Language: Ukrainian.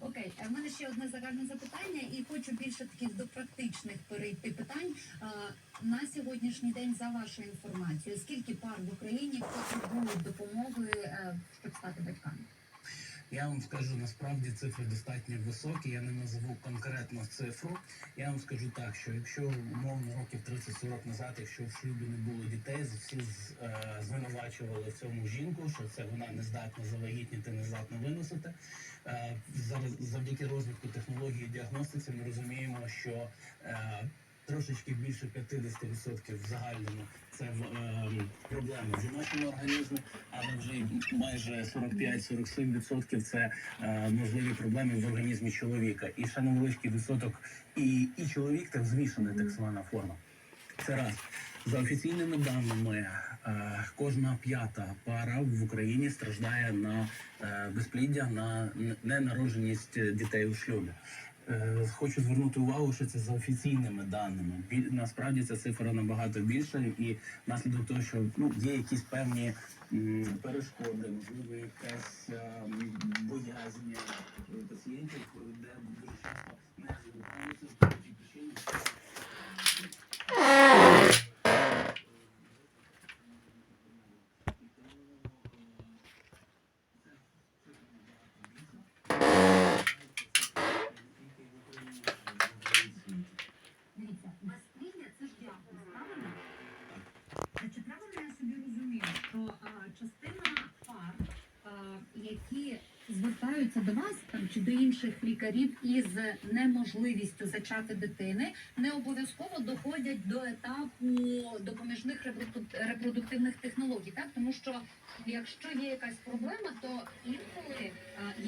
Окей, а в мене ще одне загальне запитання, і хочу більше таких до практичних перейти питань. На сьогоднішній день, за вашою інформацією, скільки пар в Україні потребують допомоги, е, щоб стати батьками? Я вам скажу, насправді цифри достатньо високі. Я не назову конкретну цифру. Я вам скажу так, що якщо умовно років 30-40 назад, якщо в шлюбі не було дітей, всі е, звинувачували в цьому жінку, що це вона не здатна завагітніти, не здатна виносити. Е, зараз завдяки розвитку технології діагностиці ми розуміємо, що е, трошечки більше 50% в загальному це е, проблеми в жіночому організмі, але вже майже 45-47% це е, можливі проблеми в організмі чоловіка. І ще невеличкий відсоток і, і чоловік, так змішана так звана форма. Це раз. За офіційними даними, е, кожна п'ята пара в Україні страждає на е, безпліддя, на ненародженість дітей у шлюбі. Е, Хочу звернути увагу, що це за офіційними даними. Біль Насправді ця цифра набагато більша, і внаслідок того, що ну є якісь певні м, перешкоди, можливо, якась звертаються до вас там чи до інших лікарів із неможливістю зачати дитини, не обов'язково доходять до етапу допоміжних репродуктивних технологій, так? Тому що якщо є якась проблема, то інколи а,